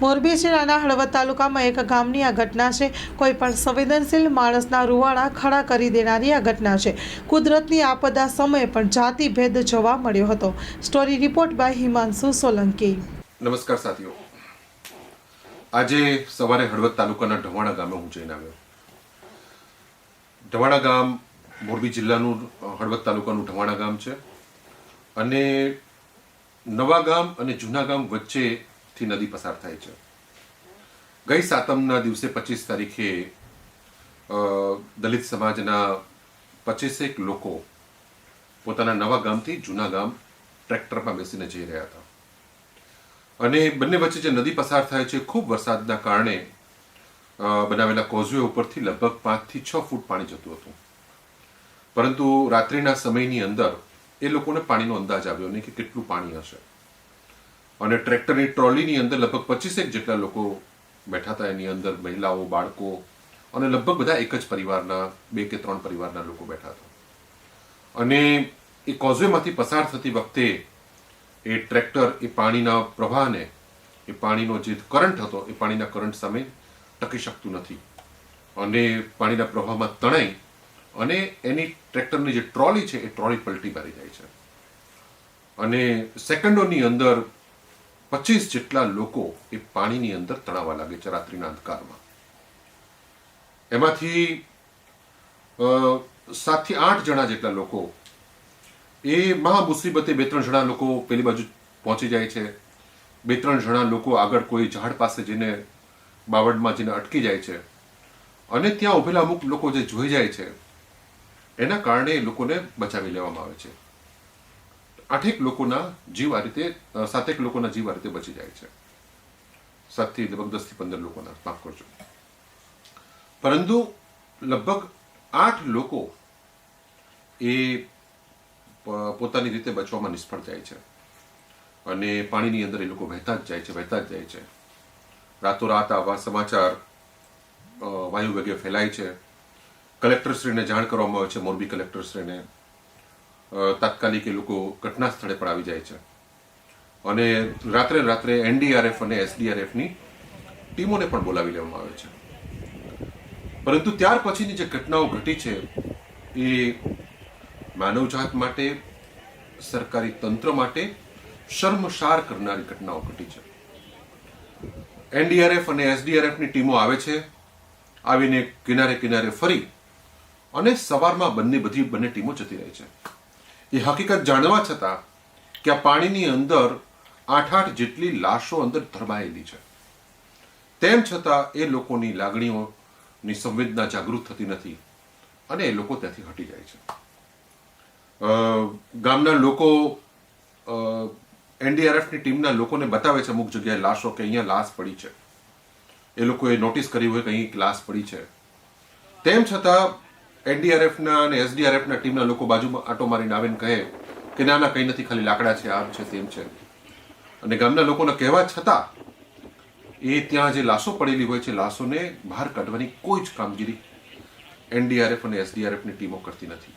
મોરબી જિલ્લાના હળવદ તાલુકામાં એક ગામની આ ઘટના છે. કોઈ પણ સંવેદનશીલ માણસના રૂવાડા ખડા કરી દેનારી આ ઘટના છે. કુદરતની આપદા સમયે પણ જાતિભેદ જોવા મળ્યો હતો. Story report by Himanshu Solanki. નમસ્કાર સાથીઓ. આજે સવારે હળવદ તાલુકાના ઢવાણા ગામે હું જઈને આવ્યો. ઢવાણા ગામ મોરબી જિલ્લાનું હળવદ તાલુકાનું ઢવાણા ગામ છે. અને નવા ગામ અને જૂના ગામ વચ્ચેથી નદી પસાર થાય છે ગઈ સાતમના દિવસે પચીસ તારીખે દલિત સમાજના પચીસેક લોકો પોતાના નવા ગામથી જૂના ગામ ટ્રેક્ટરમાં બેસીને જઈ રહ્યા હતા અને બંને વચ્ચે જે નદી પસાર થાય છે ખૂબ વરસાદના કારણે બનાવેલા કોઝવે ઉપરથી લગભગ પાંચથી છ ફૂટ પાણી જતું હતું પરંતુ રાત્રિના સમયની અંદર એ લોકોને પાણીનો અંદાજ આવ્યો નહીં કે કેટલું પાણી હશે અને ટ્રેક્ટરની ટ્રોલીની અંદર લગભગ પચીસેક જેટલા લોકો બેઠા હતા. એની અંદર મહિલાઓ, બાળકો અને લગભગ બધા એક જ પરિવારના, બે કે ત્રણ પરિવારના લોકો બેઠા હતા. અને એ કોઝવેમાંથી પસાર થતી વખતે એ ટ્રેક્ટર એ પાણીના પ્રવાહને, એ પાણીનો જે કરંટ હતો, એ પાણીના કરંટ સામે ટકી શકતું નથી. અને પાણીના પ્રવાહમાં તણાઈ અને એની ટ્રેક્ટરની જે ટ્રોલી છે, એ ટ્રોલી પલટી મારી જાય છે. અને સેકન્ડોની અંદર પચીસ જેટલા લોકો એ પાણીની અંદર તણાવા લાગે છે રાત્રિના અંધકારમાં. એમાંથી સાતથી આઠ જણા જેટલા લોકો, એ મહા મુસીબતે બે ત્રણ જણા લોકો પેલી બાજુ પહોંચી જાય છે. બે ત્રણ જણા લોકો આગળ કોઈ ઝાડ પાસે જઈને બાવડમાં જઈને અટકી જાય છે. અને ત્યાં ઉભેલા અમુક લોકો જે જોઈ જાય છે, એના કારણે એ લોકોને બચાવી લેવામાં આવે છે. આઠેક લોકોના જીવ આ રીતે સાતેક લોકોના જીવ આ રીતે બચી જાય છે. સાતથી લગભગ દસથી પંદર લોકોના, માફ કરજો. પરંતુ લગભગ આઠ લોકો એ પોતાની રીતે બચવામાં નિષ્ફળ જાય છે. અને પાણીની અંદર એ લોકો વહેતા જ જાય છે, વહેતા જ જાય છે. રાતોરાત આવા સમાચાર વાયુ વેગે ફેલાય છે. કલેક્ટરશ્રીને જાણ કરવામાં આવે છે, મોરબી કલેક્ટરશ્રીને. તાત્કાલિક એ લોકો ઘટના સ્થળે પણ આવી જાય છે. અને રાત્રે રાત્રે એનડીઆરએફ અને એસડીઆરએફની ટીમોને પણ બોલાવી લેવામાં આવે છે. પરંતુ ત્યાર પછીની જે ઘટનાઓ ઘટી છે, એ માનવજાત માટે, સરકારી તંત્ર માટે શર્મસાર કરનારી ઘટનાઓ ઘટી છે. એનડીઆરએફ અને એસડીઆરએફની ટીમો આવે છે, આવીને કિનારે કિનારે ફરી અને સવારમાં બંને બધી બંને ટીમો જતી રહે છે. એ હકીકત જાણવા છતાં કે આ પાણીની અંદર આઠ આઠ જેટલી લાશો અંદર ધરમાયેલી છે. તેમ છતાં એ લોકોની લાગણીઓની સંવેદના જાગૃત થતી નથી અને એ લોકો ત્યાંથી હટી જાય છે. ગામના લોકો એનડીઆરએફની ટીમના લોકોને બતાવે છે અમુક જગ્યાએ લાશો કે અહીંયા લાશ પડી છે. એ લોકોએ નોટિસ કરી હોય કે અહીં લાશ પડી છે. તેમ છતાં એનડીઆરએફના અને એસડીઆરએફના ટીમના લોકો બાજુમાં આટો મારીને આવીને કહે કે ના ના, કંઈ નથી, ખાલી લાકડા છે, આમ છે, તેમ છે. અને ગામના લોકોના કહેવા છતાં એ ત્યાં જે લાશો પડેલી હોય છે, લાશોને બહાર કાઢવાની કોઈ જ કામગીરી એનડીઆરએફ અને એસડીઆરએફની ટીમો કરતી નથી.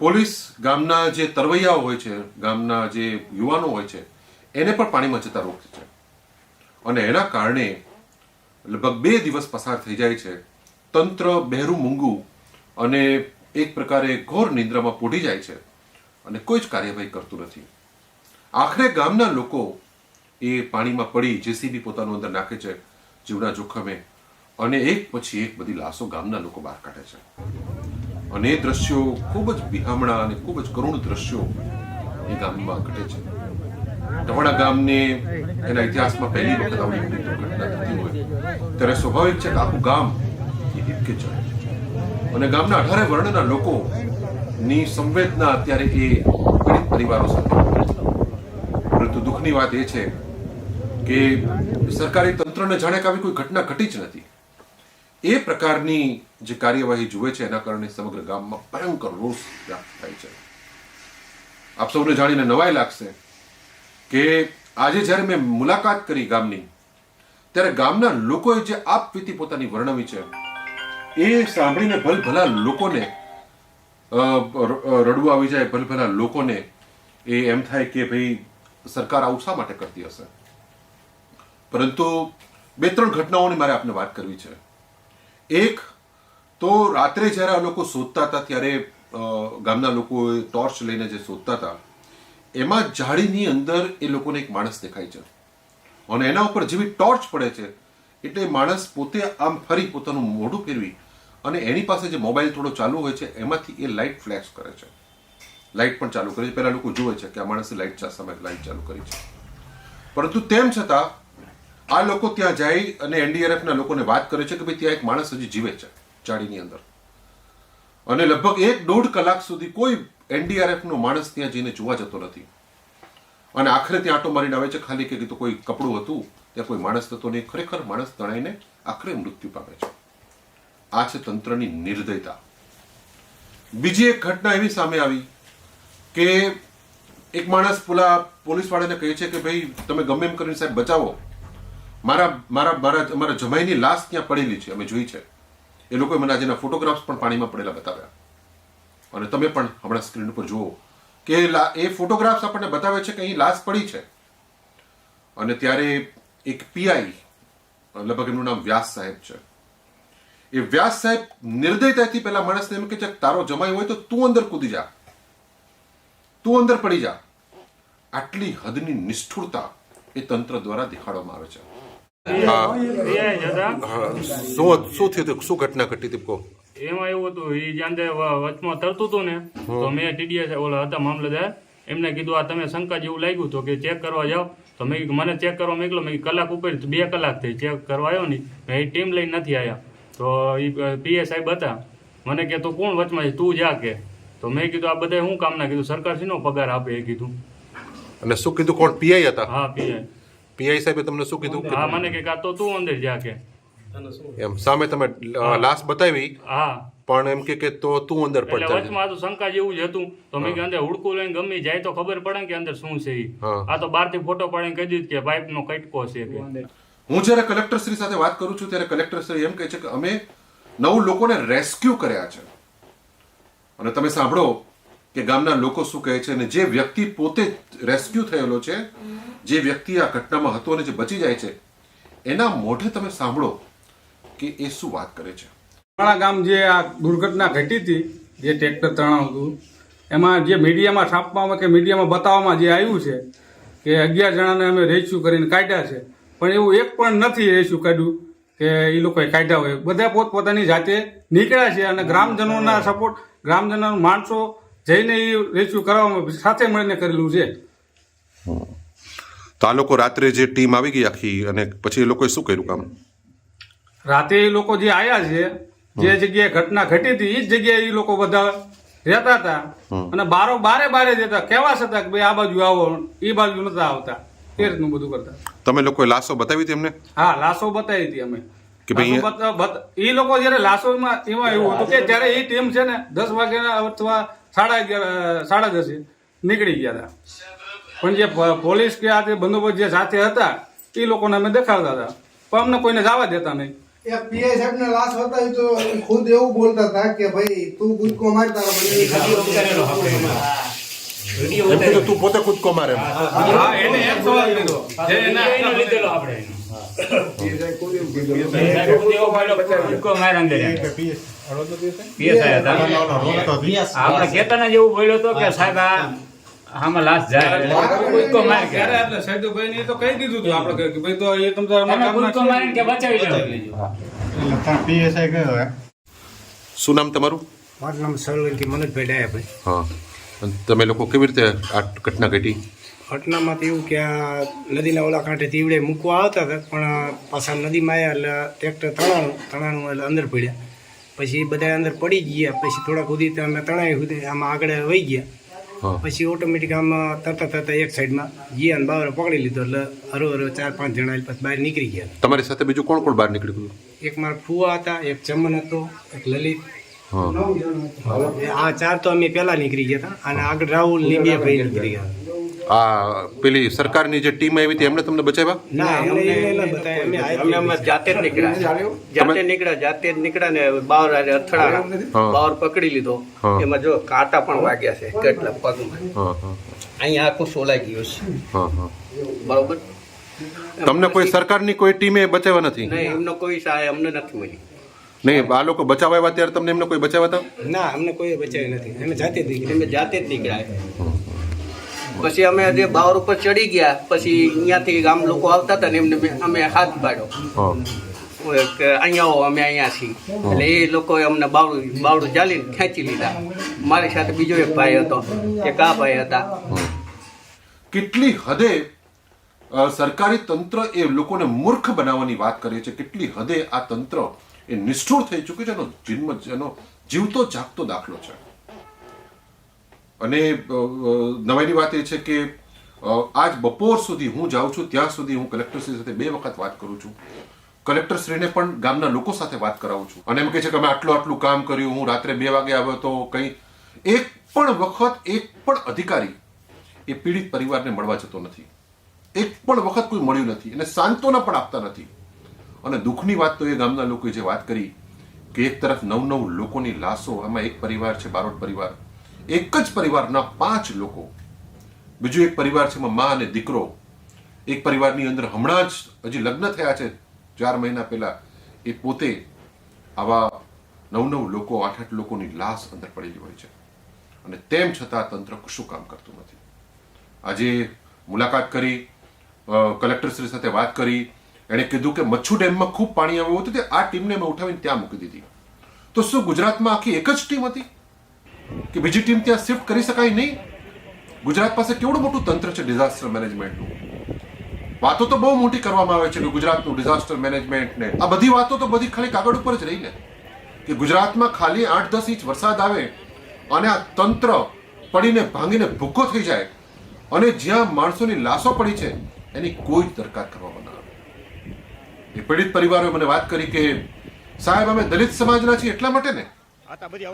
પોલીસ ગામના જે તરવૈયાઓ હોય છે, ગામના જે યુવાનો હોય છે, એને પણ પાણીમાં જતા રોકે છે. અને એના કારણે લગભગ બે દિવસ પસાર થઈ જાય છે તંત્ર બહેરું મૂંગું અને એક પ્રકારે ઘોર નિંદ્રામાં પોઢી જાય છે અને કોઈ જ કાર્યવાહી કરતું નથી. આખરે ગામના લોકો એ પાણીમાં પડી જેસીબી પોતાનું અંદર નાખે છે જીવના જોખમે અને એક પછી એક બધી લાશો ગામના લોકો બહાર કાઢે છે. અને એ દ્રશ્યો ખૂબ જ બિહામણા અને ખૂબ જ કરુણ દ્રશ્યો એ ગામમાં ઘટે છે. ઢવાણા ગામને એના ઇતિહાસમાં પહેલી વખત આવડી મોટી દુર્ઘટના થતી હોય. ત્યારે સ્વાભાવિક છે કે આખું ગામ એ ચડે અને ગામના અઢારે વર્ણના લોકોની સંવેદના અત્યારે એ પીડિત પરિવારો સાથે પરંતુ દુઃખની વાત એ છે કે સરકારી તંત્રને જાણે કે આવી કોઈ ઘટના ઘટી જ નથી. એ પ્રકારની જે કાર્યવાહી જુએ છે, એના કારણે સમગ્ર ગામમાં ભયંકર રોષ વ્યાપ્ત થાય છે. આપ સૌને જાણીને નવાઈ લાગશે કે આજે જ્યારે મેં મુલાકાત કરી ગામની, ત્યારે ગામના લોકોએ જે આપવીતી પોતાની વર્ણવી છે એ સાંભળીને ભલભલા લોકોને રડવું આવી જાય ભલભલા લોકોને, એ એમ થાય કે ભાઈ સરકાર આવું શા માટે કરતી હશે? પરંતુ બે ત્રણ ઘટનાઓની મારે આપને વાત કરવી છે. એક તો રાત્રે જ્યારે આ લોકો શોધતા હતા, ત્યારે ગામના લોકો ટોર્ચ લઈને જે શોધતા હતા, એમાં જાળીની અંદર એ લોકોને એક માણસ દેખાય છે. અને એના ઉપર જેવી ટોર્ચ પડે છે, એટલે માણસ પોતે આમ ફરી પોતાનું મોઢું ફેરવી અને એની પાસે જે મોબાઈલ થોડો ચાલુ હોય છે, એમાંથી એ લાઇટ ફ્લેશ કરે છે. લાઇટ પણ ચાલુ કરે છે. પહેલાં લોકો જુએ છે કે આ માણસે લાઇટ સામે લાઇટ ચાલુ કરી છે. પરંતુ તેમ છતાં, આ લોકો ત્યાં જાય અને એનડીઆરએફના લોકોને વાત કરે છે કે ભાઈ ત્યાં એક માણસ હજી જીવે છે ચાડીની અંદર. અને લગભગ એક દોઢ કલાક સુધી કોઈ એનડીઆરએફનો માણસ ત્યાં જઈને જોવા જતો નથી. અને આખરે ત્યાં આટો મારીને આવે છે, ખાલી કે કોઈ કપડું હતું, ત્યાં કોઈ માણસ થતો નહીં. ખરેખર માણસ તણાઈને આખરે મૃત્યુ પામે છે. આ છે તંત્રની નિર્દયતા. બીજી એક ઘટના એવી સામે આવી કે એક માણસ પેલા પોલીસવાળાને કહે છે કે ભાઈ, તમે ગમે એમ કરીને સાહેબ બચાવો. મારા મારા મારા, અમારા જમાઈની લાશ ત્યાં પડેલી છે, અમે જોઈ છે. એ લોકોએ મને આજેના ફોટોગ્રાફ્સ પણ પાણીમાં પડેલા બતાવ્યા. અને તમે પણ હમણાં સ્ક્રીન ઉપર જુઓ કે એ ફોટોગ્રાફ્સ આપણને બતાવે છે કે અહીં લાશ પડી છે. અને ત્યારે એક પીઆઈ લગભગ એમનું નામ વ્યાસ સાહેબ છે એ વ્યાસ સાહેબ નિર્દયતાથી પેલા માણસને એમ કે છે તારો જમાઈ હોય તો તું અંદર કૂદી જા. તું અંદર પડી જા. આટલી હદની નિષ્ઠુરતા એ તંત્ર દ્વારા દેખાડવામાં આવે છે. શું શું થયું હતું? શું ઘટના ઘટી હતી? કહો. એમાં એવું હતું એ જ્યાં વચમાં તરતું હતું ને તો મેં ટીડીએસ ઓલા હતા મામલતદાર એમને કીધું આ તમે શંકા જેવું લાગ્યું તો કે ચેક કરવા જાઓ. તો મેં કીધું મને ચેક કરવા મોકલો. મેં કલાક ઉપર બે કલાક થઈ ચેક કરવા આવ્યો નહીં. એ ટીમ લઈને નથી આવ્યા તો એ પીએ સાહેબ હતા. મને કે તો કોણ વચમાં છે? તું જા કે. તો મેં કીધું આ બધા શું કામના કીધું? સરકાર શીનો પગાર આપે? એ કીધું. અને શું કીધું? કોણ? પીઆઈ હતા? હા પીઆઈ. પીઆઈ સાહેબે તમને શું કીધું? હા મને કે કાં તો તું અંદર જા કે. એમ સામે તમે લાશ બતાવી. હા. પણ એમ કે કે તો તું અંદર એટલે પડતા વચમાં તો શંકા જેવું જ હતું. તો મેં કે અંદર હુડકું લઈને ગમે જાય તો ખબર પડે કે અંદર શું છે. હા. આ તો બહારથી ફોટો પાડીને કહી દીધું કે પાઇપ નો કટકો છે કે. હું જ્યારે કલેક્ટર શ્રી સાથે વાત કરું છું ત્યારે કલેક્ટર શ્રી એમ કહે છે કે અમે નવ લોકોને રેસ્ક્યુ કર્યા છે. અને તમે સાંભળો કે ગામના લોકો શું કહે છે અને જે વ્યક્તિ પોતે રેસ્ક્યુ થયેલો છે, જે વ્યક્તિ આ ઘટનામાં હતો અને જે બચી જાય છે, એના મોઢે તમે સાંભળો કે એ શું વાત કરે છે. માણા ગામ જે આ દુર્ઘટના ઘટી હતી, જે ટ્રેક્ટર તણાવ હતું, એમાં જે મીડિયામાં છાપવામાં કે મીડિયામાં બતાવવામાં જે આવ્યું છે કે અગિયાર જણાને અમે રેસ્ક્યુ કરીને કાઢ્યા છે. પણ એવું એક પણ નથી રેસ્ક્યુ કાઢ્યું કે એ લોકોએ કાઢ્યા હોય. બધા પોતપોતાની જાતે નીકળ્યા છે અને ગ્રામજનોના સપોર્ટ ગ્રામજનો માણસો જઈને એ રેસ્ક્યુ કરવામાં સાથે મળીને કરેલું છે. તો આ લોકો રાત્રે જે ટીમ આવી ગઈ આખી અને પછી એ લોકોએ શું કર્યું કામ? રાતે એ લોકો જે આવ્યા છે જે જગ્યાએ ઘટના ઘટી હતી એ જ જગ્યાએ એ લોકો બધા રહેતા હતા. અને બારો બારે બારે જતા કેવા છતાં કે ભાઈ આ બાજુ આવો એ બાજુ નતા આવતા. એ રીતનું બધું કરતા. તમે લોકોએ લાશો બતાવી હતી એમને હા લાશો બતાવી હતી અમે. કે ભાઈ એ લોકો જયારે લાશોમાં એમાં એવું હતું કે જ્યારે એ ટીમ છે ને દસ વાગ્યાના અથવા સાડા અગિયાર સાડા દસે નીકળી ગયા હતા. પણ જે પોલીસ કે આ તે બંદોબસ્ત જે સાથે હતા એ લોકોને અમે દેખાડતા હતા. પણ અમને કોઈને જવા દેતા નહીં. એ પીઆઈ સાહેબ ને લાશ બતાવી તો ખુદ એવું બોલતા હતા કે ભાઈ તું ગુજકો માર તારા બંને તું પોતે કૂદકો મારે હા એને એક સવાલ લીધો જે એના એનો લીધેલો આપણે એનો. સાહેબ એવો પાડ્યો, હુડકો માર્યા અંદર એમ. PSI હતા. આપણે કેતાના જેવું બોલ્યો હતો કે સાહેબ આ આમાં લાશ જાય એટલે હુડકો માર કે ત્યારે આપણે સૈદુભાઈ ને તો કહી દીધું હતું આપણે કે ભાઈ તો એ તમ તારા તમે હુડકો કામના મારીને કે બચાવી લેજો પીએસઆઈ ગયો હે શું નામ તમારું મારું નામ સોલંકી મનોજભાઈ ડાયાભાઈ હા અને તમે લોકો કેવી રીતે આ ઘટના ઘટી? ઘટનામાં તો એવું કે આ નદીના ઓલા કાંઠે તીવડે મૂકવા આવતા હતા પણ પાછા નદીમાં આવ્યા એટલે ટ્રેક્ટર તણાણું તણાણું એટલે અંદર પડ્યા. પછી બધા અંદર પડી ગયા પછી થોડાક સુધી તો અમે તણાઈ સુધી આમાં આગળ વહી ગયા. પછી ઓટોમેટિક આમાં તરતા તરતા એક સાઈડમાં ગયા અને બાવરે પકડી લીધો એટલે હરો હરો ચાર પાંચ જણા પછી બહાર નીકળી ગયા. તમારી સાથે બીજું કોણ કોણ બહાર નીકળી ગયું એક મારા ફુવા હતા એક ચમન હતો એક લલિત આ ચાર તો અમે પહેલા નીકળી ગયા હતા અને આગળ રાહુલ ને બે ભાઈ નીકળી ગયા. આ પેલી સરકારની જે ટીમ આવી હતી એમણે તમને બચાવ્યા? ના અમને. અમે અમે જાતે જ નીકળ્યા. જાતે નીકળ્યા જાતે જ નીકળ્યા ને બાવર આજે અથડાણા. બાવર પકડી લીધો. એમાં જો કાંટા પણ વાગ્યા છે કેટલા પગમાં. હા હા. અહીંયા આખું સોલાઈ ગયું છે. હા હા. બરોબર? તમને કોઈ સરકારની કોઈ ટીમે બચાવ્યા નથી? નહીં એમનો કોઈ સહાય અમને નથી મળી. નહીં આ લોકો બચાવ્યા આવ્યા ત્યારે તમને એમને કોઈ બચાવ્યા હતા? ના અમને કોઈ બચાવી નથી. અમે જાતે જ. અમે જાતે જ નીકળ્યા. પછી અમે જે બાવર ઉપર ચડી ગયા પછી અહીંયાથી ગામ લોકો આવતા હતા ને એમને અમે હાથ પાડ્યો કે અહીંયા આવો અમે અહીંયા છીએ. એટલે એ લોકોએ અમને બાવડું બાવડું ચાલીને ખેંચી લીધા. મારી સાથે બીજો એક ભાઈ હતો એક આ ભાઈ હતા. કેટલી હદે સરકારી તંત્ર એ લોકોને મૂર્ખ બનાવવાની વાત કરે છે. કેટલી હદે આ તંત્ર એ નિષ્ઠુર થઈ ચૂક્યું છે, એનો જન્મ એનો જીવતો જાગતો દાખલો છે. અને નવાઈની વાત એ છે કે આજ બપોર સુધી હું જાઉં છું, ત્યાં સુધી હું કલેક્ટરશ્રી સાથે બે વખત વાત કરું છું. કલેક્ટરશ્રીને પણ ગામના લોકો સાથે વાત કરાવું છું. અને એમ કહે છે કે અમે આટલું આટલું કામ કર્યું, હું રાત્રે બે વાગે આવ્યો તો કંઈ એક પણ વખત, એક પણ અધિકારી એ પીડિત પરિવારને મળવા જતો નથી. એક પણ વખત કોઈ મળ્યું નથી. અને સાંત્વના પણ આપતા નથી. અને દુઃખની વાત તો એ ગામના લોકોએ જે વાત કરી કે એક તરફ નવ નવ લોકોની લાશો, આમાં એક પરિવાર છે, બારોટ પરિવાર. એક જ પરિવારના પાંચ લોકો. બીજું એક પરિવાર છે મા અને દીકરો. એક પરિવારની અંદર હમણાં જ હજી લગ્ન થયા છે. ચાર મહિના પહેલા એ પોતે આવા નવ નવ લોકો, આઠ આઠ લોકોની લાશ અંદર પડેલી હોય છે. અને તેમ છતાં તંત્ર કશું કામ કરતું નથી. આજે મુલાકાત કરી કલેક્ટરશ્રી સાથે વાત કરી એણે કીધું કે મચ્છુ ડેમમાં ખૂબ પાણી આવ્યું હતું, તે આ ટીમને મેં ઉઠાવીને ત્યાં મૂકી દીધી. તો શું ગુજરાતમાં આખી એક જ ટીમ હતી? કે બીજી ટીમ ત્યાં શિફ્ટ કરી શકાય નહીં? ગુજરાત પાસે કેવડું મોટું તંત્ર છે ડિઝાસ્ટર મેનેજમેન્ટનું? વાતો તો બહુ મોટી કરવામાં આવે છે કે ગુજરાતનું ડિઝાસ્ટર મેનેજમેન્ટ ને આ બધી વાતો તો બધી ખાલી કાગળ ઉપર જ રહી ને. કે ગુજરાતમાં ખાલી આઠ દસ ઇંચ વરસાદ આવે અને આ તંત્ર પડીને ભાંગીને ભૂક્કો થઈ જાય અને જ્યાં માણસોની લાશો પડી છે, એની કોઈ જ દરકાર કરવામાં એ પીડિત પરિવારોએ મને વાત કરી કે સાહેબ અમે દલિત સમાજના છીએ એટલા માટે ને?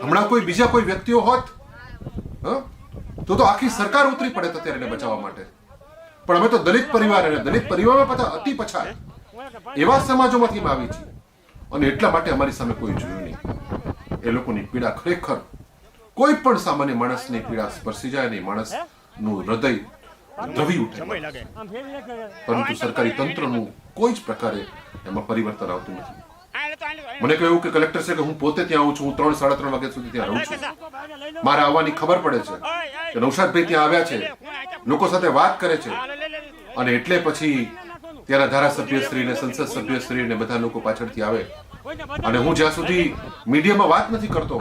હમણાં કોઈ બીજા કોઈ વ્યક્તિઓ હોત હ? તો તો આખી સરકાર ઉતરી પડે અત્યારે એને બચાવવા માટે. પણ અમે તો દલિત પરિવાર અને દલિત પરિવારમાં પાછા અતિ પછાત. એવા સમાજોમાંથી અમે આવી છીએ. અને એટલા માટે અમારી સામે કોઈ જોયું નહીં. એ લોકોની પીડા ખરેખર કોઈ પણ સામાન્ય માણસની પીડા સ્પર્શી જાય નહીં. માણસનું હૃદય દ્રવી ઉઠે પરંતુ સરકારી તંત્રનું કોઈ જ પ્રકારે એમાં પરિવર્તન આવતું નથી મને કહ્યું કે કલેક્ટર છે કે હું પોતે ત્યાં આવું છું હું ત્રણ સાડા ત્રણ વાગ્યા સુધી ત્યાં રહું છું મારે આવવાની ખબર પડે છે કે નૌશાદભાઈ ત્યાં આવ્યા છે લોકો સાથે વાત કરે છે અને એટલે પછી ત્યાંના ધારાસભ્યશ્રી ને સંસદ સભ્યશ્રી ને બધા લોકો પાછળથી આવે અને હું જ્યાં સુધી મીડિયામાં વાત નથી કરતો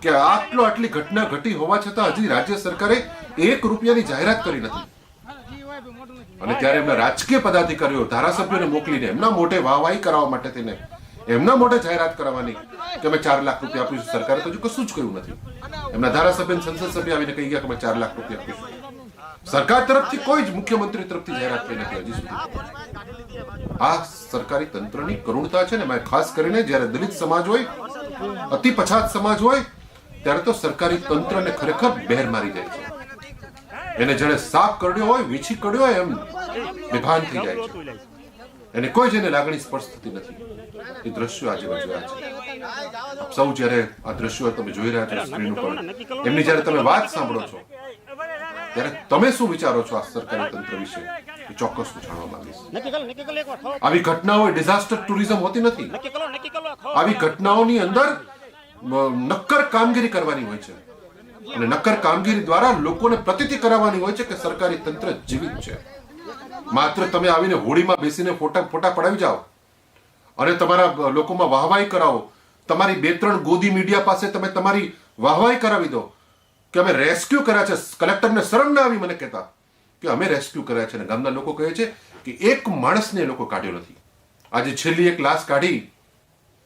કે આટલો આટલી ઘટના ઘટી હોવા છતાં હજી રાજ્ય સરકારે એક રૂપિયાની જાહેરાત કરી નથી અને ત્યારે એમના રાજકીય પદાધિકારીઓ, ધારાસભ્યોને મોકલીને એમના મોઢે વાહવાહી કરાવવા માટે તેને, એમના મોઢે જાહેરાત કરવાની કે અમે ચાર લાખ રૂપિયા આપીશું. સરકારે તો કશું જ કહ્યું નથી. એમના ધારાસભ્ય સંસદ સભ્ય આવીને કહી ગયા કે અમે ચાર લાખ રૂપિયા આપીશું. સરકાર તરફથી કોઈ જ મુખ્યમંત્રી તરફથી જાહેરાત થઈ નથી હજી સુધી. આ સરકારી તંત્રની કરુણતા છે ને મેં ખાસ કરીને જ્યારે દલિત સમાજ હોય, અતિ પછાત સમાજ હોય, ત્યારે તો સરકારી તંત્રને ખરેખર બહેર મારી જાય છે. એને જેને સાપ કરડ્યો હોય વીછી કરડ્યો હોય એમ બેભાન થઈ જાય છે. એને કોઈ જેને લાગણી સ્પર્શ થતી નથી. એ દ્રશ્યો આજે જોયા છે. સૌ જ્યારે આ દ્રશ્યો તમે જોઈ રહ્યા છો સ્ક્રીન ઉપર એમની જ્યારે તમે વાત સાંભળો છો ત્યારે તમે શું વિચારો છો આ સરકારી તંત્ર વિશે? એ ચોક્કસ હું જાણવા માંગીશ આવી ઘટનાઓ ડિઝાસ્ટર ટુરિઝમ હોતી નથી. આવી ઘટનાઓની અંદર નક્કર કામગીરી કરવાની હોય છે. અને નક્કર કામગીરી દ્વારા લોકોને પ્રતિતિ કરાવવાની હોય છે કે સરકારી તંત્ર જીવિત છે. માત્ર તમે આવીને હોળીમાં બેસીને ફોટા ફોટા પડાવી જાઓ અને તમારા લોકોમાં વાહવાહી કરાવો. તમારી બે ત્રણ ગોદી મીડિયા પાસે તમે તમારી વાહવાહી કરાવી દો. કે અમે રેસ્ક્યુ કર્યા છે. કલેક્ટરને શરમ ના આવી મને કહેતા કે અમે રેસ્ક્યુ કર્યા છે. અને ગામના લોકો કહે છે કે એક માણસને લોકો કાઢ્યો નથી. આજે છેલ્લી એક લાશ કાઢી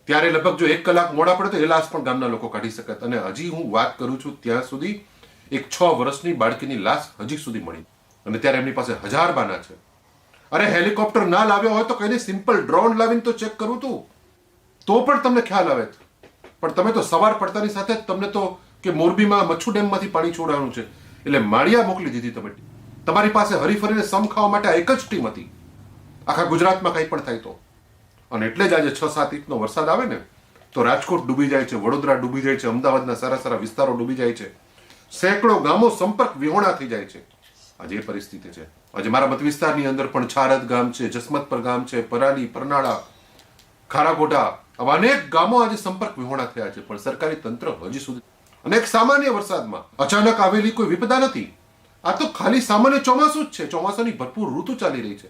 ત્યારે લગભગ જો એક કલાક મોડા પડે તો એ લાશ પણ ગામના લોકો કાઢી શકત અને હજી હું વાત કરું છું ત્યાં સુધી એક છ વર્ષની બાળકીની લાશ હજી સુધી મળી. અને ત્યારે એમની પાસે હજાર બાના છે. અરે હેલિકોપ્ટર ના લાવ્યો હોય તો કઈને સિમ્પલ ડ્રોન લાવીને તો ચેક કરું તું. તો પણ તમને ખ્યાલ આવે પણ તમે તો સવાર પડતાની સાથે તમને તો કે મોરબીમાં મચ્છુ ડેમમાંથી પાણી છોડવાનું છે. એટલે માળિયા મોકલી દીધી તમે. તમારી પાસે હરીફરીને સમ ખાવા માટે એક જ ટીમ હતી. આખા ગુજરાતમાં કંઈ પણ થાય તો. અને એટલે જ આજે છ સાત ઇંચનો વરસાદ આવે ને, તો રાજકોટ ડૂબી જાય છે, વડોદરા ડૂબી જાય છે, અમદાવાદના સારા સારા વિસ્તારો ડૂબી જાય છે, સેંકડો ગામો સંપર્ક વિહોણા થઈ જાય છે. આજે એ પરિસ્થિતિ છે. આજે મારા મત વિસ્તારની અંદર પણ છારદ ગામ છે, જસમતપર ગામ છે, પરાલી, પરનાળા ખારાકોટા આવા અનેક ગામો આજે સંપર્ક વિહોણા થયા છે, પણ સરકારી તંત્ર હજી સુધી અને એક સામાન્ય વરસાદમાં અચાનક આવેલી કોઈ વિપદા નથી. આ તો ખાલી સામાન્ય ચોમાસું જ છે. ચોમાસાની ભરપૂર ઋતુ ચાલી રહી છે.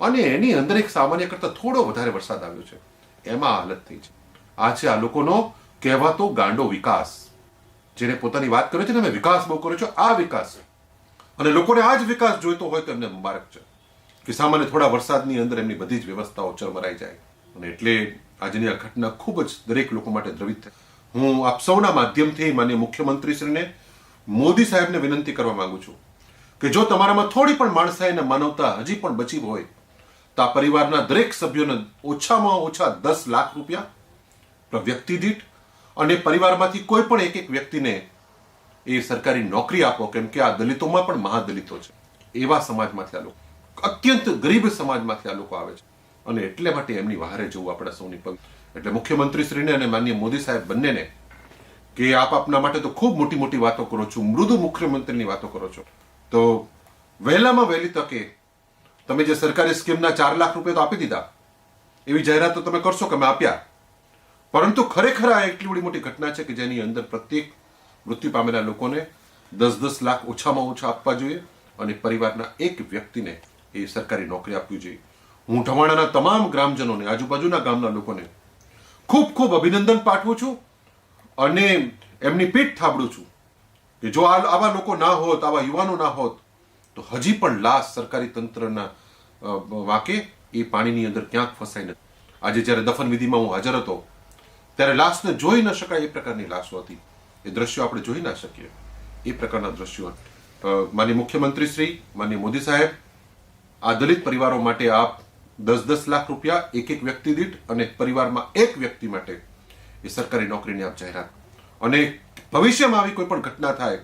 અને એની અંદર એક સામાન્ય કરતા થોડો વધારે વરસાદ આવ્યો છે. એમાં હાલત થઈ છે. આ છે આ લોકોનો કહેવાતો ગાંડો વિકાસ. જેને પોતાની વાત કરે છે ને વિકાસ બહુ કરો છો, આ વિકાસ અને લોકોને આ જ વિકાસ જોઈતો હોય તો એમને મુબારક છે. કે સામાન્ય થોડા વરસાદની અંદર એમની બધી જ વ્યવસ્થાઓ ચરમરાઈ જાય. અને એટલે આજની આ ઘટના ખૂબ જ દરેક લોકો માટે દ્રવિત હું આપ સૌના માધ્યમથી માન્ય મુખ્યમંત્રીશ્રીને મોદી સાહેબને વિનંતી કરવા માંગુ છું કે જો તમારામાં થોડી પણ માણસાઈ અને માનવતા હજી પણ બચી હોય તો આ પરિવારના દરેક સભ્યોને ઓછામાં ઓછા દસ લાખ રૂપિયા વ્યક્તિ દીઠ અને પરિવારમાંથી કોઈ પણ એક એક વ્યક્તિને એ સરકારી નોકરી આપો, કેમ કે આ દલિતોમાં પણ મહાદલિતો છે. એવા સમાજમાંથી આ લોકો, અત્યંત ગરીબ સમાજમાંથી આ લોકો આવે છે. અને એટલે માટે એમની વહારે જવું આપણા સૌની પગ. એટલે મુખ્યમંત્રીશ્રીને અને માન્ય મોદી સાહેબ બંનેને કે આપ આપના માટે તો ખૂબ મોટી મોટી વાતો કરો છો, મૃદુ મુખ્યમંત્રીની વાતો કરો છો. તો વહેલામાં વહેલી તકે તમે જે સરકારી સ્કીમના ચાર લાખ રૂપિયા તો આપી દીધા. એવી જાહેરાત તો તમે કરશો કે અમે આપ્યા. પરંતુ ખરેખર આ એટલી બધી મોટી ઘટના છે કે જેની અંદર પ્રત્યેક મૃત્યુ પામેલા લોકોને દસ દસ લાખ ઓછામાં ઓછા આપવા જોઈએ અને પરિવારના એક વ્યક્તિને એ સરકારી નોકરી આપવી જોઈએ. હું ઢવાણાના તમામ ગ્રામજનોને, આજુબાજુના ગામના લોકોને ખૂબ ખૂબ અભિનંદન પાઠવું છું અને એમની પીઠ થાબડું છું કે જો આવા લોકો ના હોત, આવા યુવાનો ના હોત તો હજી પણ લાશ સરકારી તંત્રના વાંકે એ પાણીની અંદર ક્યાંક ફસાઈ નથી. આજે જ્યારે દફન વિધિમાં હું હાજર હતો, ત્યારે લાશને જોઈ ન શકાય એ પ્રકારની લાશો હતી. એ દ્રશ્યો આપણે જોઈ ના શકીએ. એ પ્રકારના દ્રશ્યો માન્ય મુખ્યમંત્રી શ્રી, માન્ય મોદી સાહેબ, આ દલિત પરિવારો માટે આપ દસ દસ લાખ રૂપિયા, એક એક વ્યક્તિ દીઠ અને પરિવારમાં એક વ્યક્તિ માટે એ સરકારી નોકરીની આપ જાહેરાત. અને ભવિષ્યમાં આવી કોઈ પણ ઘટના થાય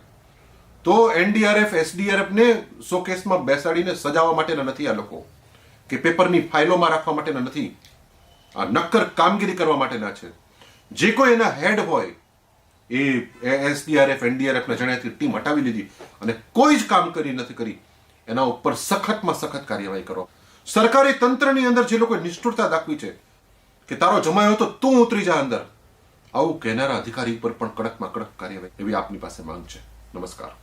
તો એનડીઆરએફ એસડીઆરએફને શોકેસમાં કેસમાં બેસાડીને સજાવવા માટેના નથી આ લોકો. કે પેપરની ફાઇલોમાં રાખવા માટેના નથી. આ નક્કર કામગીરી કરવા માટેના છે. જે કોઈ એના હેડ હોય, એ એસડીઆરએફ, એનડીઆરએફ ના જણાથી ટીમ હટાવી લીધી અને કોઈ જ કામ કરી નથી કરી, એના ઉપર સખતમાં સખત કાર્યવાહી કરો. સરકારી તંત્રની અંદર જે લોકોએ નિષ્ઠુરતા દાખવી છે, કે તારો જમાયો તો તું ઉતરી જા અંદર. આવું કહેનારા અધિકારી ઉપર પણ કડકમાં કડક કાર્યવાહી એવી આપની પાસે માંગ છે. નમસ્કાર.